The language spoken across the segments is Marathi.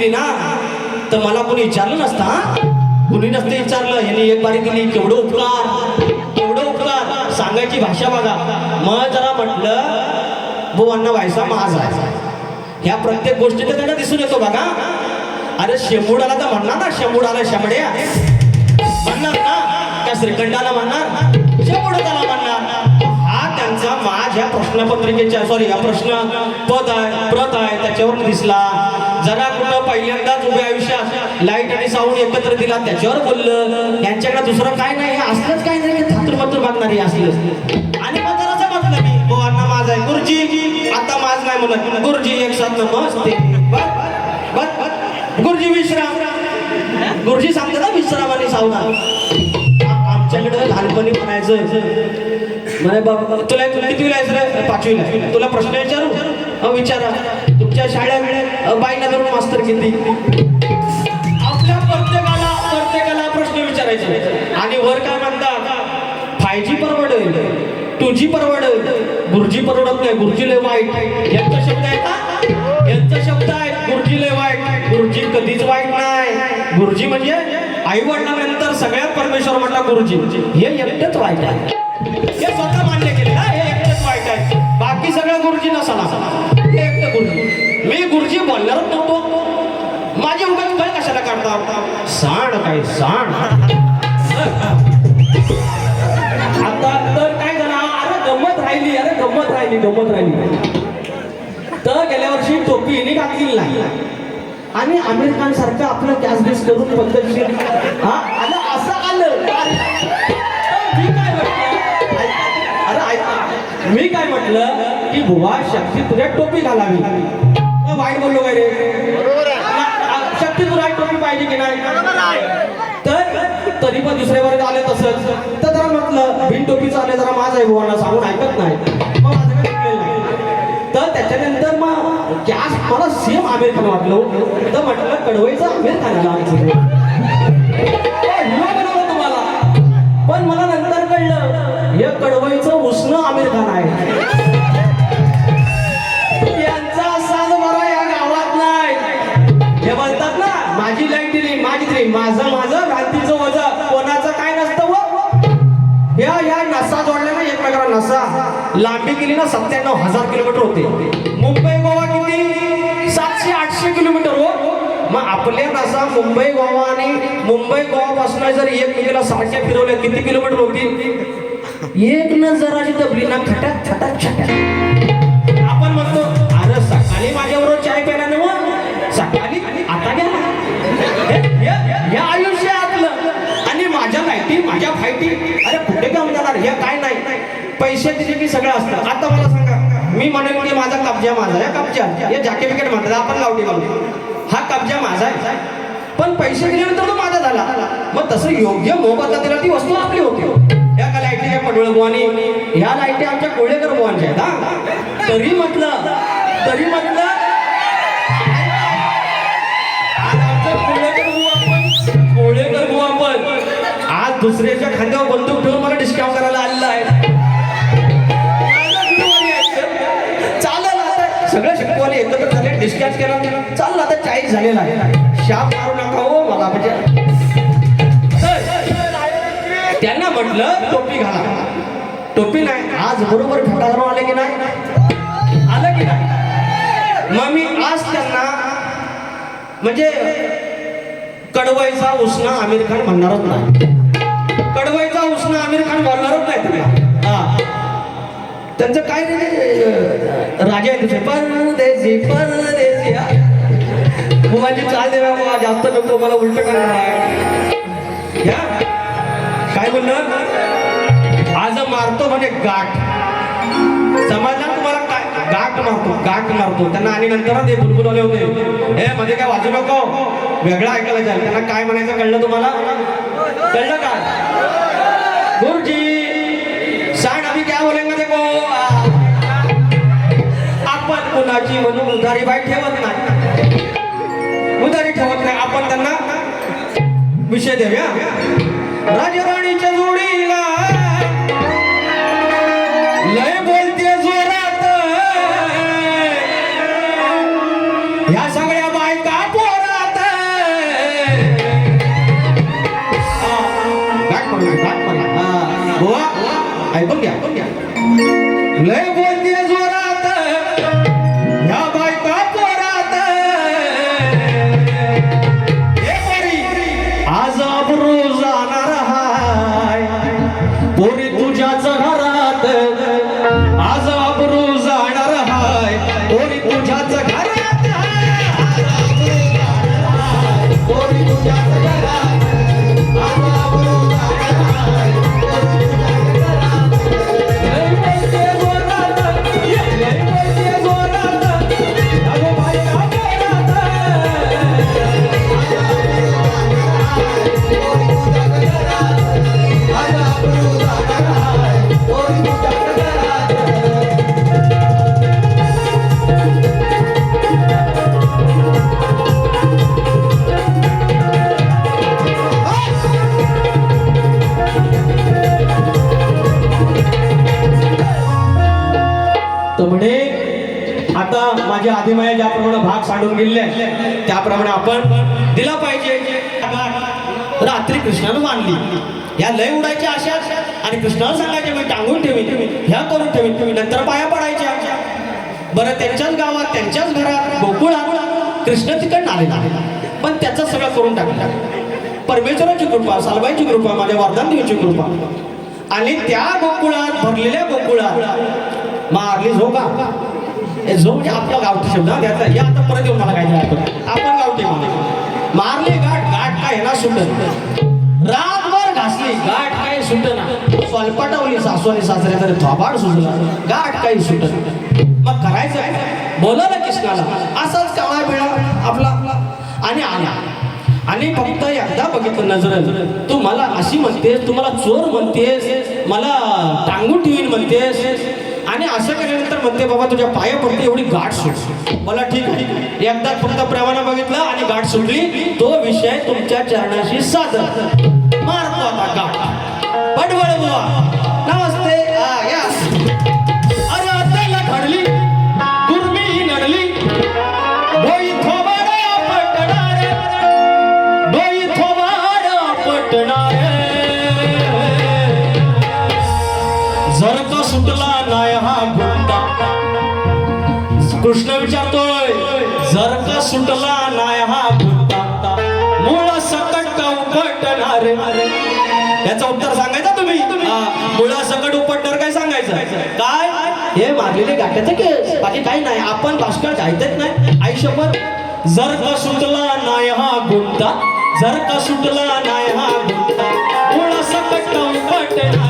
दिली ना तर मला कोणी विचारलं नसता कुणी नसतं विचारलं. यांनी एक बारी दिली केवढं उपकार केवढं उपकार. सांगायची भाषा बघा. मग जरा म्हटलं बुवांना व्हायचा माझा ह्या प्रत्येक गोष्टी तर त्यांना दिसून येतो बघा. अरे शेंबूड आला तर म्हणणार ना शेंबूड आला शेंबड्या. म्हणणार ना त्या श्रीखंडाला म्हणणार शेंबूड त्याला म्हणणार. आज माझ्या प्रश्नपत्रिकेच्या सॉरी हा प्रश्न पद आहे प्रत आहे त्याच्यावर दिसला. जरा कुठं पहिल्यांदाच उभ्या आयुष्यात लाइट आणि साऊंड एकत्र दिला त्याच्यावर बोललं. यांच्याकडे दुसरं काय नाही हे असलंच काय नाही थातूर मातूर बघणारी असलं आणि मग जरा म्हटलं मी. हो, बोवांना माझ आहे. गुरुजी आता माझ नाही म्हणत. गुरुजी एक साथ नमस्ते गुरुजी विश्राम. गुरुजी सांगते ना विश्राम आणि सावधान. आमच्याकडे लहानपणी म्हणायचं म्हणे बाबा तुला तुला किती विलायचं रे पाचवीला तुला प्रश्न विचारू? विचारा. तुमच्या शाळेत अ, बाईना धरून मास्तर किती? आपल्या प्रत्येकाला प्रत्येकाला प्रश्न विचारायचे. आणि वर काय म्हणतात? फाय जी परवडेल टू जी परवडेल गुरुजी परवडत नाही. गुरुजी लय वाईट. यांचा शब्द आहे का? यांचा शब्द आहे गुरुजी लय वाईट. गुरुजी कधीच वाईट नाही. आई वडिलांनंतर सगळ्यात परमेश्वर म्हटला गुरुजी हे एकटेच वाईट आहे. हे स्वतः मान्य केले ना हे एकटेच वाईट आहे. बाकी सगळं गुरुजी नसाला हे एकटे गुरुजी. मी गुरुजी बोलणारच नव्हतो. माझे उगाच काय कशाला काढता? साण काय साण आता तर काय झालं? अरे गंमत राहिली अरे गंमत राहिली गंमत राहिली. तर गेल्या वर्षी टोपी हिने घातलेली नाही. आणि आमिर खान सारखं आपलं कॅश बेस करून पद्धतशीर हा आलं असं आलं. मी काय म्हटलं? अरे ऐका. मी काय म्हटलं की बुवा शक्ती तुझ्या टोपी घालावी. वाईट बोललो काय रे? शक्ती तुला टोपी पाहिजे की नाही? तर तरी पण दुसऱ्या वर्गात आले तसंच तर जरा म्हटलं बिन टोपीचं आले जरा माझं आहे बुवांना सांगून ऐकत नाही. तर त्याच्यानंतर मग गॅस मला सेम आमिर खान वाटलं हो. तर म्हटलं कडवईचं आमिर खानाला तुम्हाला. पण मला नंतर कळलं हे कडवईचं उष्ण आमिर खान आहे. यांचा साज या गावात नाही. हे म्हणतात ना माझी लाइट दिली माझी दिली माझं माझं भ्रांतीचं वजन. कोणाचं काय नसतं हो. व या ह्या नसा जोडल्या ना एकमेकाला नसा. लांबी गेली ना सत्त्याण्णव हजार किलोमीटर होते. मुंबई गोवा किती? सातशे आठशे किलोमीटर हो. मग आपल्या नसा मुंबई गोवा आणि मुंबई गोवा पासून जर एक मिनिटाला सारख्या फिरवल्या किती किलोमीटर होती? एक न जराशी दबली ना खटाक खटाक छटाक आपण म्हणतो अरे सकाळी माझ्याबरोबर चाय प्यायला ना मग सकाळी आता हे- या आयुष्यातलं आणि माझ्या लाईटी माझ्या फायटी अरे कुठे काम जाणार हे काय नाही. पैसे दिले की सगळं असतं. आता मला मी म्हणेन की माझा कब्जा माझा आहे. कब्जा. हे जाके विकेट म्हणतात आपण गावठी गावठी हा कब्जा माझा आहे. पण पैसे दिल्यानंतर तो माझा झाला. मग तसं योग्य मोबदला दिला ती वस्तू आपली होती. या का लाईटी काय पडवळ बुवानी ह्या लाईटी आमच्या कोळेकर बुवांच्या आहेत हा. तरी म्हटलं तरी म्हटलं आज आमचं कोळेकर बुवा आपण कोळेकर बुवा आपण आज दुसऱ्याच्या खांद्यावर बंदूक ठेवून मला डिस्काउंट करायला आलेला एकत्र केला चाललं आता चाळीस झालेला आहे. शाप मारू नका हो मला म्हणजे. त्यांना म्हटलं टोपी घाला. टोपी नाही आज बरोबर ठटाधरून आले की नाही? आलं की नाही? मग मी आज त्यांना म्हणजे कडवायचा उष्ण आमिर खान म्हणणारच नाही. कडवायचा उष्ण आमिर खान बोलणारच नाही तुम्ही. हा. त्यांचं काय रे? राजा आहे तुझे. परदेशी परदेसी माझी चाल देवा जास्त नको मला उलट करणार या. काय म्हणलं? आज मारतो म्हणजे गाठ. समाजात तुम्हाला काय? गाठ मारतो गाठ मारतो. त्यांना आणि नंतर ते बुलबुलवले होते. हे मध्ये काय वाचू नको. वेगळं ऐकायला जाईल. त्यांना काय म्हणायचं कळलं तुम्हाला? कळलं का? गुरुजी! कुणाची म्हणून उधारी बाई ठेवत नाही. उधारी ठेवत नाही. आपण त्यांना विषय देऊया. राजे मांडून गेले त्याप्रमाणे आपण दिला पाहिजे. रात्री कृष्णानं मानली या लय उडायची आशा आणि कृष्णाला सांगायचे मी टांगून ठेवीन. ह्या करून ठेवीन. तुम्ही नंतर पाया पडायच्या. बरं त्यांच्याच गावात त्यांच्याच घरात गोकुळात कृष्ण तिकडनं आलेला पण त्याचं सगळं करून टाकलं. परमेश्वराची कृपा सालबाईची कृपा माझ्या वर्धानदेवीची कृपा. आणि त्या गोकुळात भरलेल्या गोकुळात मारली झोका. जो म्हणजे आपला गावठी शब्द हा त्याचा या आता परत येऊन मला काय आपण आपण गावठी म्हणतो मारले गाठ गाठ काय ना सुटत. रातभर घासली गाठ काय सुटना स्वल्पटवली सासू आणि सासरे तरी थोबाड सुटला गाठ काही सुटत. मग करायचं काय बोलवलं कृष्णाला असाच काळा बिळा आपला. आणि आला. आणि फक्त एकदा बघितलं नजर तू मला अशी म्हणतेस तू मला चोर म्हणतेस मला टांगून ठेवीन म्हणतेस. आणि असं केल्यानंतर म्हणते बाबा तुझ्या पाया पडते एवढी गाठ सुट मला ठीक आहे. एकदा फक्त प्रमाणा बघितलं आणि गाठ सुटली तो विषय तुमच्या चरणाशी सादर मारतो आता गाठ. पडवळ बुवा. नमस्ते कृष्ण विचारतोय जर का सुटला नाही हा गुंडा मुळा सकट का उपटणार? याचं उत्तर सांगायचं तुम्ही? मुळा सकट उपटणार काय सांगायचं? काय? हे मारलेले गाठ्याचे केस बाकी काही नाही आपण भाषा जायचंच नाही आयुष्यभर. जर का सुटला नाही हा गुंता जर का सुटला नाही हा गुंता मुळा सकट का उपटणार?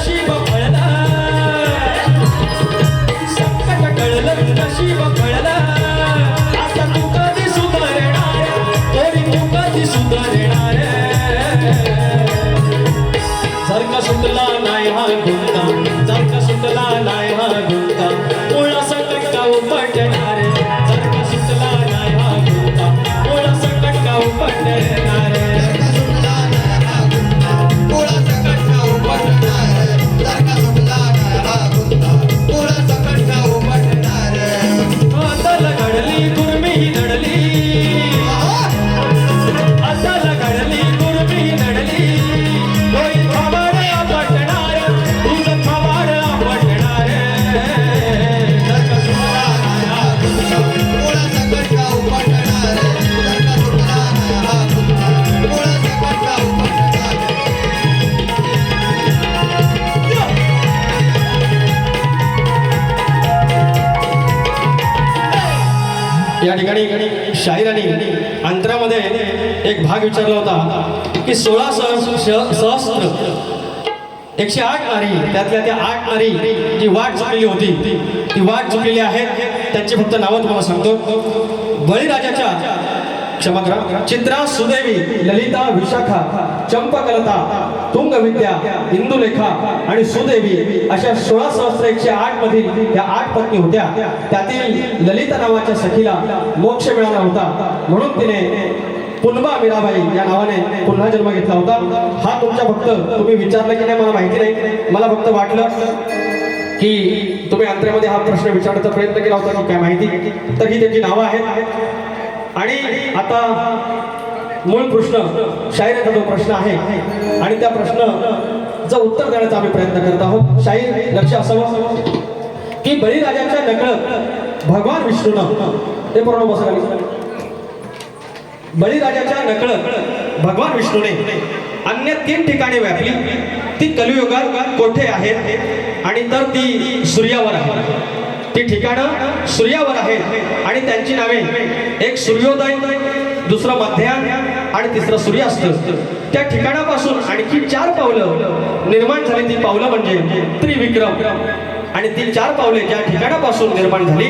कळलं नशीब या ठिकाणी शाहिराने अंतरामध्ये एक भाग विचारला होता की सोळा सहस्त्र सहस्त्र एकशे आठ नारी त्यातल्या त्या आठ नारी जी वाट चुकलेली होती ती वाट चुकलेली आहे त्यांची फक्त नावं तुम्हाला सांगतो. बळीराजाच्या क्षमा करा चित्रा सुदेवी ललिता विशाखा चंपकलता तुंगविद्या इंदुलेखा आणि सुदेवी अशा सोळा सहस्त्र एकशे आठ मधील या आठ पत्नी होत्या. त्यातील ललिता नावाच्या सखीला मोक्ष मिळाला होता. म्हणून तिने पुन्हा मीराबाई या नावाने पुन्हा जन्म घेतला होता. हा तुमच्या फक्त तुम्ही विचारलं की नाही मला माहिती नाही. मला फक्त वाटलं की तुम्ही अंतरेमध्ये हा प्रश्न विचारण्याचा प्रयत्न केला होता की काय माहिती. तर ही त्यांची नावं आहेत. आणि आता मूळ प्रश्न शाहिराचा जो प्रश्न आहे आणि त्या प्रश्न उत्तर देण्याचा आम्ही प्रयत्न करत आहोत. शाहीर लक्ष असावं. की बळीराजाच्या नकळत भगवान विष्णूनं ते पूर्ण बसला बळीराजाच्या नकळत भगवान विष्णूने अन्य तीन ठिकाणी व्यापली. ती कलियुगात कोठे आहेत? आणि तर ती सूर्यावर आहे. ती ठिकाणं सूर्यावर आहेत. आणि त्यांची नावे एक सूर्योदय दुसरं मध्याह्न आणि तिसरं सूर्यास्त. त्या ठिकाणापासून आणखी चार पावलं निर्माण झाली. ती पावलं म्हणजे त्रिविक्रम. आणि ती चार पावले ज्या ठिकाणापासून निर्माण झाली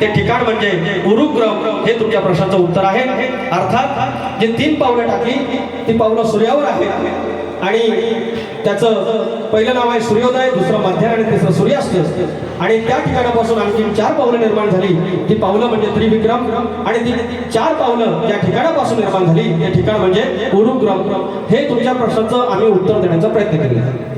ते ठिकाण म्हणजे उरुग्रह हे तुमच्या प्रश्नाचं उत्तर आहे. अर्थात जे तीन पावलं टाकली ती पावलं सूर्यावर आहेत. आणि त्याचं पहिलं नाव आहे सूर्योदय दुसरं मध्याह्न आणि तिसरं सूर्यास्त. आणि त्या ठिकाणापासून आणखी चार पावलं निर्माण झाली. ती पावलं म्हणजे त्रिविक्रम आणि ती चार पावलं ज्या ठिकाणापासून निर्माण झाली ते ठिकाण म्हणजे उरुग्रह हे तुमच्या प्रश्नाचं आम्ही उत्तर देण्याचा प्रयत्न केला